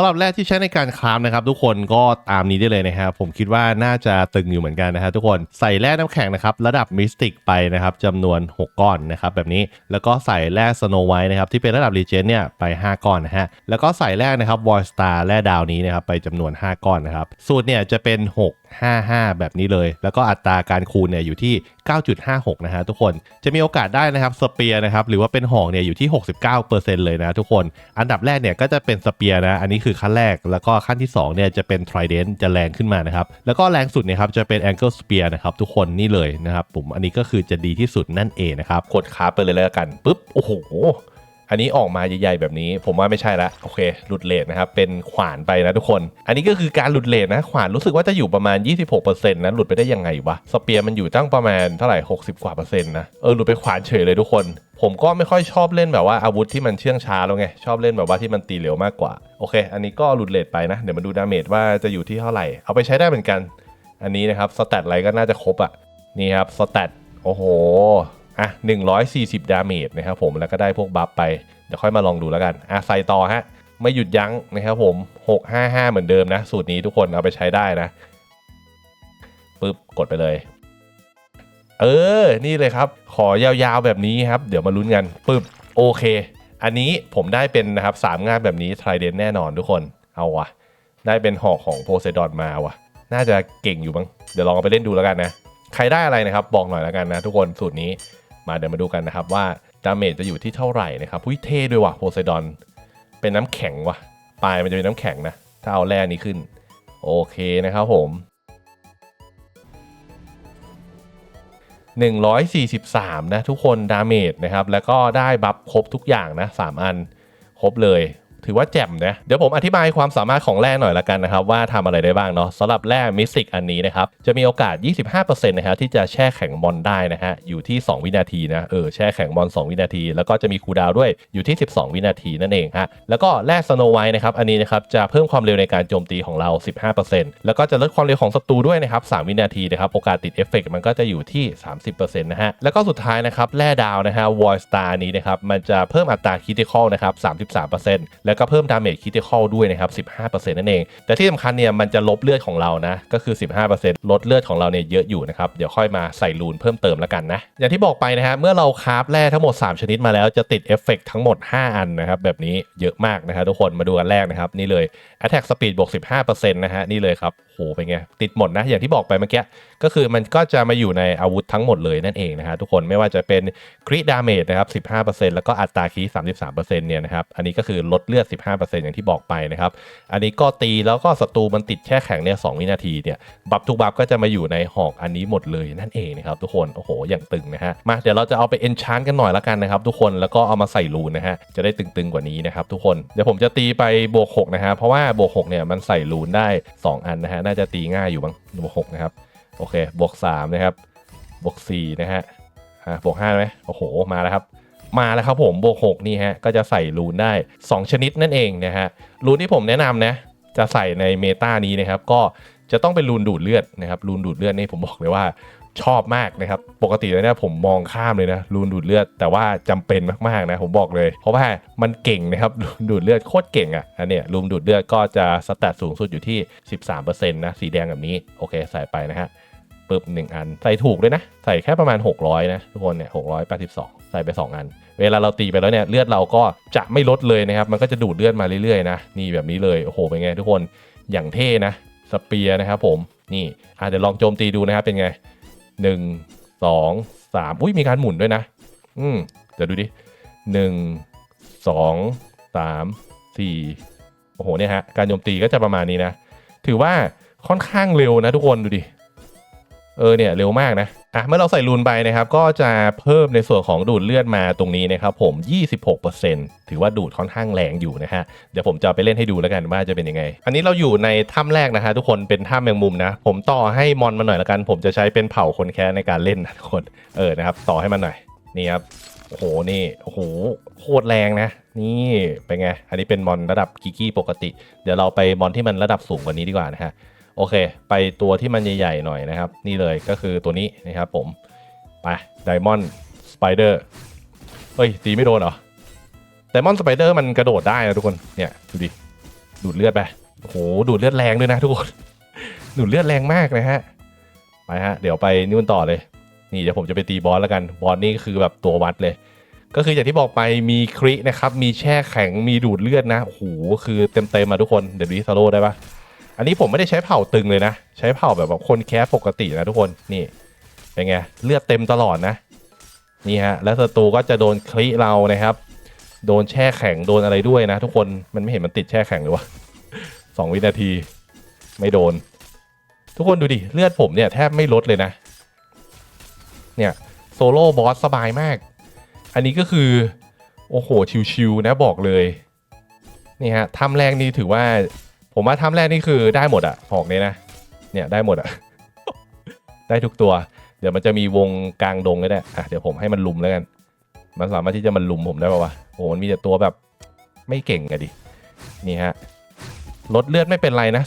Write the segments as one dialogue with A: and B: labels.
A: สำหรับแร่ที่ใช้ในการคราฟนะครับ ทุกคนก็ตามนี้ได้เลยนะครับผมคิดว่าน่าจะตึงอยู่เหมือนกันนะฮะทุกคนใส่แร่น้ำแข็งนะครับระดับมิสติกไปนะครับจำนวน 6 ก้อนนะครับแบบนี้แล้วก็ใส่แร่สโนไวท์นะครับที่เป็นระดับรีเจนเนี่ยไป 5 ก้อนนะฮะแล้วก็ใส่แร่นะครับวอลสตาร์แร่ดาวนี้นะครับไปจำนวน 5 ก้อนนะครับสูตรเนี่ยจะเป็น 6 55 แบบนี้เลย แล้วก็อัตราการคูณเนี่ยอยู่ที่ 9.56 นะฮะทุกคนจะมีโอกาสได้นะครับสเปียร์นะครับหรือว่าเป็นหอกเนี่ยอยู่ที่ 69%เลยนะทุกคน อันดับแรกเนี่ยก็จะเป็นสเปียร์นะ อันนี้คือขั้นแรกแล้วก็ขั้นที่2เนี่ยจะเป็นทริเดนจะแรงขึ้นมานะครับ แล้วก็แรงสุดเนี่ยครับจะเป็นแองเกิลสเปียร์นะครับทุกคนนี่เลยนะครับผมอันนี้ก็คือจะดีที่สุดนั่นเองนะครับกดคาไปเลยแล้วกันปุ๊บโอ้โห อันนี้ออกมาใหญ่ๆแบบนี้ ผมว่าไม่ใช่ละโอเคหลุดเลทนะครับเป็นขวานไปนะทุกคน อันนี้ก็คือการหลุดเลทนะขวานรู้สึกว่าจะอยู่ประมาณ 26%นะหลุดไปได้ยังไงวะสเปียร์มันอยู่ตั้งประมาณเท่าไหร่ 60 กว่าเปอร์เซ็นต์นะเออหลุดไปขวานเฉยเลยทุกคนผมก็ไม่ค่อยชอบเล่นแบบว่าอาวุธที่มันเชื่องช้าแล้วไง ชอบเล่นแบบว่าที่มันตีเร็วมากกว่า โอเค อันนี้ก็หลุดเลทไปนะ เดี๋ยวมาดูดาเมจว่าจะอยู่ที่เท่าไหร่ เอาไปใช้ได้เหมือนกัน อันนี้นะครับสแตทอะไรก็น่าจะครบอะ นี่ครับสแตทโอ้โห อะ140 ดาเมจนะครับผมแล้วก็ได้พวกบัฟไป เดี๋ยวค่อยมาลองดูแล้วกันอะใส่ต่อฮะ ไม่หยุดยั้งนะครับผม 655 เหมือนเดิมนะ สูตรนี้ทุกคนเอาไปใช้ได้นะปึ๊บกดไปเลย เออ นี่เลยครับ ขอยาวๆแบบนี้ครับ เดี๋ยวมาลุ้นกันปึ๊บโอเค อันนี้ผมได้เป็นนะครับสามงานแบบนี้ไทรเดนแน่นอนทุกคนเอาวะได้เป็นหอกของโพไซดอนมาวะน่าจะเก่งอยู่บ้างเดี๋ยวลองเอาไปเล่นดูแล้วกันนะใครได้อะไรนะครับบอกหน่อยแล้วกันนะทุกคนสูตรนี้ มาเดี๋ยวมาดูกันนะครับว่าดาเมจจะอยู่ที่เท่าไหร่นะครับพุ้ยเท่ด้วยว่ะโพไซดอน เป็นน้ำแข็งว่ะ ปลายมันจะเป็นน้ำแข็งนะ ถ้าเอาแร่นี้ขึ้น โอเคนะครับผม 143 นะทุกคนดาเมจนะครับ แล้วก็ได้บัฟครบทุกอย่างนะ 3 อัน ครบเลย ถือว่าแจ่มนะ เดี๋ยวผมอธิบายความสามารถของแร่หน่อยละกันนะครับ ว่าทำอะไรได้บ้างเนาะสำหรับแร่มิสติกอันนี้นะครับ จะมีโอกาส 25%นะครับที่จะแช่แข็งมอนได้นะฮะ อยู่ที่ 2 วินาทีนะ เออ แช่แข็งมอน 2 วินาที แล้วก็จะมีคูดาวด้วยอยู่ที่ 12 วินาทีนั่นเองฮะ แล้วก็แร่สโนไวท์นะครับ อันนี้นะครับจะเพิ่มความเร็วในการโจมตีของเรา 15%แล้วก็จะลดความเร็วของศัตรูด้วยนะครับ 3 วินาทีนะครับ โอกาสติดเอฟเฟกต์มันก็จะอยู่ที่ 30%นะฮะ แล้วก็สุดท้ายนะครับ แร่ดาวนะฮะวอลสตาร์นี้นะครับ มันจะเพิ่มอัตราคิติคอลนะครับ 33%แล้วก็เพิ่มดาเมจคิติคอลด้วยนะครับ 15%นั่นเอง แต่ที่สำคัญเนี่ยมันจะลบเลือดของเรานะ ก็คือ 15%ลดเลือดของเราเนี่ยเยอะอยู่นะครับ เดี๋ยวค่อยมาใส่ลูนเพิ่มเติมแล้วกันนะ อย่างที่บอกไปนะฮะ เมื่อเราคราฟแร่ทั้งหมด 3 ชนิดมาแล้วจะติดเอฟเฟกต์ทั้งหมด 5 อันนะครับ แบบนี้เยอะมากนะครับทุกคนมาดูกันแรกนะครับนี่เลย Attack Speed บวก 15%นะฮะนี่เลยครับ หเป็นไงติดหมดนะอย่างที่บอกไปเมื่อกี้ก็คือมันก็จะมาอยู่ในอาวุธทั้งหมดเลยนั่นเองนะฮะทุกคนไม่ว่าจะเป็นคริดาเมจนะครับ 15%แล้วก็อัตราคี33%เนี่ยนะครับอันนี้ก็คือลดเลือด 15%อย่างที่บอกไปนะครับอันนี้ก็ตีแล้วก็ศัตรูมันติดแช่แข็งเนี่ย2วินาทีเนี่ยบัฟทุกบัฟก็จะมาอยู่ในหอกอันนี้หมดเลยนั่นเองนะครับทุกคนโอ้โหอย่างตึงนะฮะมาเดี๋ยวเราจะเอาไปเอนชานกันหน่อยละกันนะครับทุกคนแล้วก็เอามาใส่รูนนะฮะจะได้ตึงๆกว่านี้นะครับทุกคนเดี๋ยวผมจะตีไปบวก6นะฮะเพราะว่าบวก6เนี่ยมันใส่รูนได้ 2 อันนะฮะน่าจะตีง่ายอยู่บ้างบวกหกนะครับ โอเค บวกสามนะครับ บวกสี่นะฮะอ่าบวกห้าไหมโอ้โห มาแล้วครับ มาแล้วครับผม บวกหกนี่ฮะ ก็จะใส่รูนได้ 2 ชนิดนั่นเองนะฮะ รูนที่ผมแนะนำนะ จะใส่ในเมตานี้นะครับ ก็จะต้องเป็นรูนดูดเลือดนะครับ รูนดูดเลือดนี่ผมบอกเลยว่า ชอบมากนะครับ ปกติแล้วเนี่ยผมมองข้ามเลยนะรูนดูดเลือด แต่ว่าจำเป็นมากๆนะผมบอกเลย เพราะว่ามันเก่งนะครับรูนดูดเลือดโคตรเก่งอะอันเนี้ยรูนดูดเลือดก็จะสแตทสูงสุดอยู่ที่ 13%นะสีแดงแบบนี้โอเคใส่ไปนะฮะปึ๊บหนึ่งอัน ใส่ถูกด้วยนะ ใส่แค่ประมาณ 600 นะทุกคนเนี่ย682 ใส่ไป 2 อัน เวลาเราตีไปแล้วเนี่ยเลือดเราก็จะไม่ลดเลยนะครับ มันก็จะดูดเลือดมาเรื่อยๆนะนี่แบบนี้เลยโอ้โหเป็นไงทุกคนอย่างเท่นะสเปียร์นะครับผมนี่อะเดี๋ยวลองโจมตีดูนะครับเป็นไง หนึ่งสองสามอุ้ยมีการหมุนด้วยนะ อืมเดี๋ยวดูดิ1 2 3 4โอ้โหเนี่ยฮะการโจมตีก็จะประมาณนี้นะ ถือว่าค่อนข้างเร็วนะทุกคนดูดิเออเนี่ยเร็วมากนะ อะเมื่อเราใส่รูนไปนะครับ ก็จะเพิ่มในส่วนของดูดเลือดมาตรงนี้นะครับผม 26%ถือว่าดูดค่อนข้างแรงอยู่นะฮะ เดี๋ยวผมจะไปเล่นให้ดูแล้วกันว่าจะเป็นยังไง อันนี้เราอยู่ในถ้ำแรกนะฮะทุกคนเป็นถ้ำแมงมุมนะ ผมต่อให้มอนมาหน่อยละกัน ผมจะใช้เป็นเผ่าคนแค้นในการเล่นนะทุกคนเออนะครับ ต่อให้มันหน่อยนี่ครับโอ้โหนี่โอ้โหโคตรแรงนะ นี่เป็นไงอันนี้เป็นมอนระดับกิกี้ปกติ เดี๋ยวเราไปมอนที่มันระดับสูงกว่านี้ดีกว่านะฮะ โอเค ไปตัวที่มันใหญ่ๆหน่อยนะครับ นี่เลยก็คือตัวนี้นะครับผม ไปไดมอนด์สไปเดอร์เฮ้ย ตีไม่โดนเหรอไดมอนด์สไปเดอร์มันกระโดดได้นะทุกคน เนี่ย ดูดิ ดูดเลือดไปโอ้โห ดูดเลือดแรงด้วยนะทุกคน ดูดเลือดแรงมากนะฮะ ไปฮะ เดี๋ยวไปนู่มันต่อเลย นี่เดี๋ยวผมจะไปตีบอสแล้วกัน บอสนี่คือแบบตัววัดเลย ก็คืออย่างที่บอกไปมีครินะครับ มีแช่แข็ง มีดูดเลือดนะ โอ้โห คือเต็มๆมาทุกคน เดี๋ยวดีซาโร่ได้ปะ อันนี้ผมไม่ได้ใช้เผ่าตึงเลยนะ ใช้เผ่าแบบแบบคนแคสปกตินะทุกคนนี่เป็นไงเลือดเต็มตลอดนะนี่ฮะแล้วศัตรูก็จะโดนคลิเรานะครับ โดนแช่แข็งโดนอะไรด้วยนะ ทุกคนมันไม่เห็นมันติดแช่แข็งเลยวะสองวินาทีไม่โดน ทุกคนดูดิเลือดผมเนี่ยแทบไม่ลดเลยนะ เนี่ยโซโล่บอสสบายมาก อันนี้ก็คือ โอ้โหชิวๆนะบอกเลยนี่ฮะถ้ำแรกนี่ถือว่า ผมว่าถ้ำแรกนี่คือได้หมดอะหอกนี้นะ เนี่ยได้หมดอะได้ทุกตัว เดี๋ยวมันจะมีวงกลางดงก็ได้อะเดี๋ยวผมให้มันลุมแล้วกัน มันสามารถที่จะมันลุมผมได้ป่าวะโอ้โหมันมีแต่ตัวแบบไม่เก่งอะดิ นี่ฮะ ลดเลือดไม่เป็นไรนะ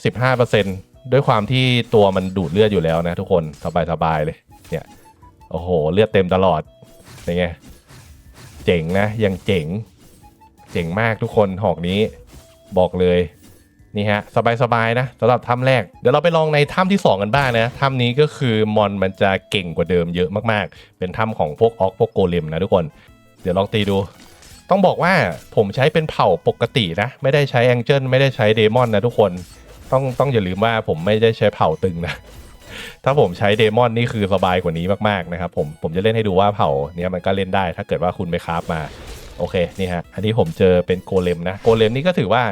A: 15%ด้วยความที่ตัวมันดูดเลือดอยู่แล้วนะทุกคน สบายๆเลย เนี่ย โอ้โห เลือดเต็มตลอดเป็นไง เจ๋งนะ ยังเจ๋ง เจ๋งมากทุกคนหอกนี้ บอกเลย นี่ฮะสบายๆนะสำหรับถ้ำแรกเดี๋ยวเราไปลองในถ้ำที่ 2 กันบ้างนะถ้ำนี้ก็คือมอนมันจะเก่งกว่าเดิมเยอะมากๆ เป็นถ้ำของพวกออกพวกโกเลมนะทุกคน เดี๋ยวลองตีดู ต้องบอกว่าผมใช้เป็นเผ่าปกตินะ ไม่ได้ใช้แองเจิลไม่ได้ใช้เดมอนนะทุกคนต้องต้องอย่าลืมว่าผมไม่ได้ใช้เผ่าตึงนะ ถ้าผมใช้เดมอนนี่คือสบายกว่านี้มากๆนะครับผมผมจะเล่นให้ดูว่าเผ่าเนี้ยมันก็เล่นได้ถ้าเกิดว่าคุณไปคราฟมาโอเคนี่ฮะอันนี้ผมเจอเป็นโกเลมนะโกเลมนี่ก็ถือว่า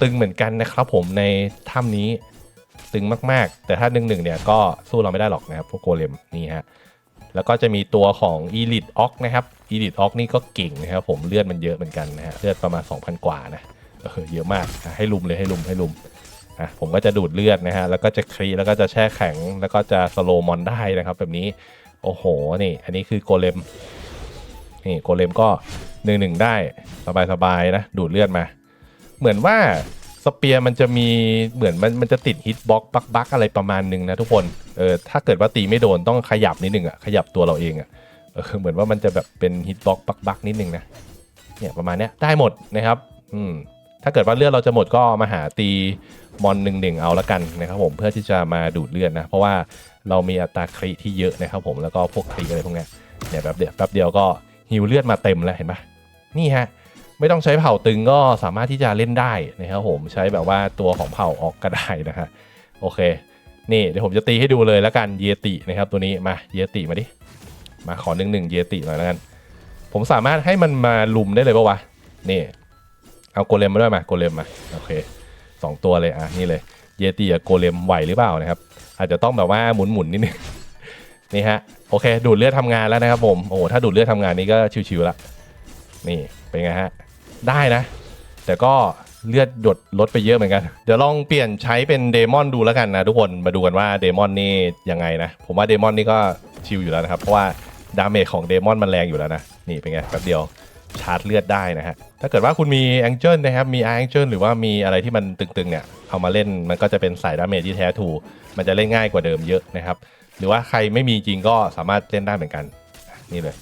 A: ตึงเหมือนกันนะครับผมในถ้ำนี้ตึงมาก ๆ แต่ถ้าหนึ่งหนึ่งเนี่ยก็สู้เราไม่ได้หรอกนะครับพวกโกเลมนี่ฮะแล้วก็จะมีตัวของ Elite o อกนะครับ Elite o อกนี่ก็เก่งนะครับผมเลือดมันเยอะเหมือนกันนะฮะเลือดประมาณ 2,000 กว่านะเออเยอะมากให้ลุมเลยให้ลุมให้ลุมอะผมก็จะดูดเลือดนะฮะแล้วก็จะครีแล้วก็จะแช่แข็งแล้วก็จะสโลมอนได้นะครับแบบนี้โอ้โหนี่ อันนี้คือโกเลมนี่โกเลมก็หนึ่งหนึ่งได้สบายๆนะดูดเลือดมา เหมือนว่าสเปียร์มันจะมีเหมือนมันมันจะติดฮิตบ็อกบักบักอะไรประมาณหนึงนะทุกคนเออถ้าเกิดว่าตีไม่โดนต้องขยับนิดนึงอะขยับตัวเราเองอะเออเหมือนว่ามันจะแบบเป็นฮิตบ็อกบักบักนิดนึงนะเนี่ยประมาณเนี้ยได้หมดนะครับอืมถ้าเกิดว่าเลือดเราจะหมดก็มาหาตีมอนหนึ่งหนึ่งเอาละกันนะครับผมเพื่อที่จะมาดูดเลือดนะ เพราะว่าเรามีอัตราคริที่เยอะนะครับผมแล้วก็พวกคริอะไรพวกเนี้ยเนี่ยแป๊บเดียวแป๊บเดียวก็ฮิวเลือดมาเต็มแล้วเห็นปะนี่ฮะ ไม่ต้องใช้เผ่าตึงก็สามารถที่จะเล่นได้นะครับผมใช้แบบว่าตัวของเผ่าออกก็ได้นะฮะโอเค นี่เดี๋ยวผมจะตีให้ดูเลยแล้วกันเยตินะครับตัวนี้มาเยติมาดิมาขอหนึ่งหนึ่งเยติหน่อยแล้วกัน ผมสามารถให้มันมาลุมได้เลยปะวะนี่เอาโกเลมมาด้วยมาโกเลมมาโอเคสองตัวเลยอะนี่เลยเยติกับโกเลมไหวหรือเปล่านะครับ อาจจะต้องแบบว่าหมุนหมุนๆนิดนึงนี่ฮะโอเค ดูดเลือดทำงานแล้วนะครับผมโอ้โหถ้าดูดเลือดทำงานนี้ก็ชิวๆละนี่เป็นไงฮะ ได้นะ แต่ก็เลือดหยดลดไปเยอะเหมือนกัน เดี๋ยวลองเปลี่ยนใช้เป็นเดมอนดูแล้วกันนะทุกคนมาดูกันว่าเดมอนนี่ยังไงนะ ผมว่าเดมอนนี่ก็ชิวอยู่แล้วนะครับ เพราะว่าดาเมจของเดมอนมันแรงอยู่แล้วนะ นี่เป็นไงแป๊บเดียวชาร์จเลือดได้นะฮะ ถ้าเกิดว่าคุณมีแองเจิลนะครับ มีอาร์แองเจิลหรือว่ามีอะไรที่มันตึงๆเนี่ย เอามาเล่นมันก็จะเป็นสายดาเมจที่แท้ถูกมันจะเล่นง่ายกว่าเดิมเยอะนะครับ หรือว่าใครไม่มีจริงก็สามารถเล่นได้เหมือนกัน นี่เลย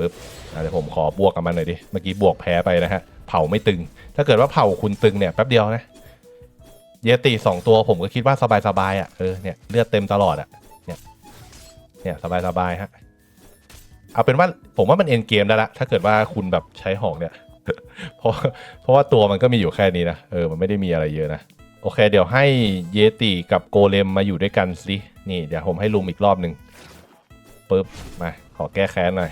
A: ปึ๊บเดี๋ยวผมขอบวกกับมันหน่อยดิ เมื่อกี้บวกแพ้ไปนะฮะ เผาไม่ตึง ถ้าเกิดว่าเผาคุณตึงเนี่ยแป๊บเดียวนะ เยติสองตัวผมก็คิดว่าสบายๆอะ เออ เนี่ยเลือดเต็มตลอดอะ เนี่ย เนี่ยสบายๆฮะ เอาเป็นว่าผมว่ามันเอ็นเกมได้ละ ถ้าเกิดว่าคุณแบบใช้หอกเนี่ย เพราะเพราะว่าตัวมันก็มีอยู่แค่นี้นะ เออ มันไม่ได้มีอะไรเยอะนะ โอเค เดี๋ยวให้เยติกับโกเลมมาอยู่ด้วยกันสิ นี่เดี๋ยวผมให้ลุมอีกรอบหนึ่งปึ๊บ มา ขอแก้แค้นหน่อย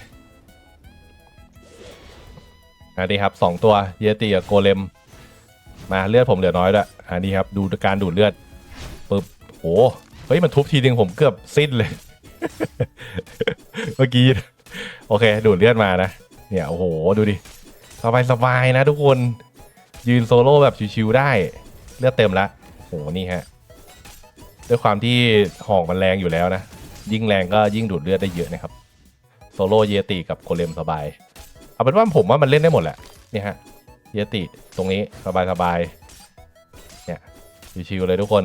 A: อันนี้ครับสองตัวเยติกับโกเลม มาเลือดผมเหลือน้อยด้วยอันนี้ครับดูการดูดเลือดปึ๊บโอ้เฮ้ยมันทุบทีนึงผมเกือบสิ้นเลย เมื่อกี้โอเค ดูดเลือดมานะ เนี่ยโอ้โหดูดิสบายสบายๆนะทุกคนยืนโซโล่แบบชิวๆได้เลือดเต็มละโอ้โหนี่ฮะด้วยความที่หอกมันแรงอยู่แล้วนะ ยิ่งแรงก็ยิ่งดูดเลือดได้เยอะนะครับ โซโล่เยติกับโกเลมสบาย เอาเป็นว่าผมว่ามันเล่นได้หมดแหละเนี่ยฮะเยติตรงนี้สบายสบายเนี่ยชิวๆเลยทุกคน